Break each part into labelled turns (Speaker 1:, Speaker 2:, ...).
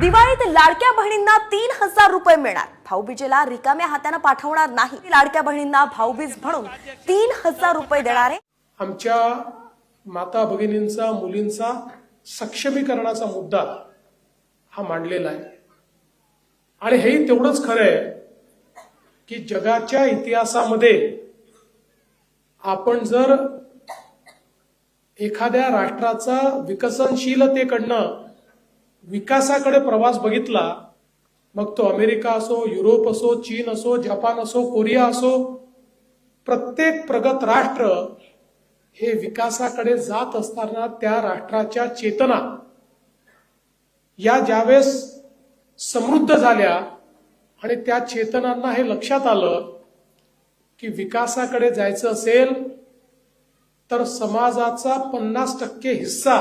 Speaker 1: दिवाळीत लाडक्या बहिणींना तीन हजार रुपये मिळणार. भाऊबीजेला रिकाम्या हाताने पाठवणार नाही. लाडक्या बहिणींना भाऊबीज म्हणून तीन हजार रुपये देणार आहे
Speaker 2: आमच्या माता भगिनींचा मुलींचा सक्षमीकरणाचा मुद्दा हा मांडलेला आहे. आणि हेही तेवढंच खरं आहे की जगाच्या इतिहासामध्ये आपण जर एखाद्या राष्ट्राचा विकसनशीलतेकडनं विकासाकडे प्रवास बघितला मग तो अमेरिका असो युरोप असो चीन असो जपान असो कोरिया असो प्रत्येक प्रगत राष्ट्र हे विकासाकडे जात असताना त्या राष्ट्राच्या चेतना या ज्यावेळेस समृद्ध झाल्या आणि त्या चेतनांना हे लक्षात आलं की विकासाकडे जायचं असेल तर समाजाचा पन्नास टक्के हिस्सा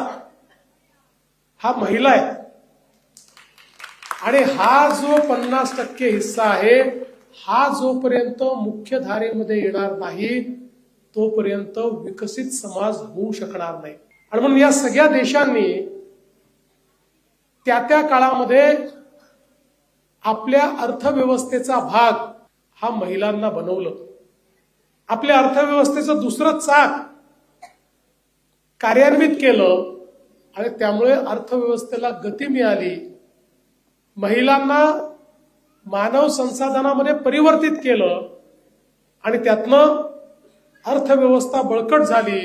Speaker 2: हा महिला आहे. आणि हा जो पन्नास टक्के हिस्सा आहे हा जोपर्यंत मुख्य धारेमध्ये येणार नाही तोपर्यंत विकसित समाज होऊ शकणार नाही. आणि म्हणून या सगळ्या देशांनी त्या त्या काळामध्ये आपल्या अर्थव्यवस्थेचा भाग हा महिलांना बनवलं. आपल्या अर्थव्यवस्थेचं दुसरं चाक कार्यान्वित केलं आणि त्यामुळे अर्थव्यवस्थेला गती मिळाली. महिलांना मानव संसाधनामध्ये परिवर्तित केलं आणि त्यातनं अर्थव्यवस्था बळकट झाली.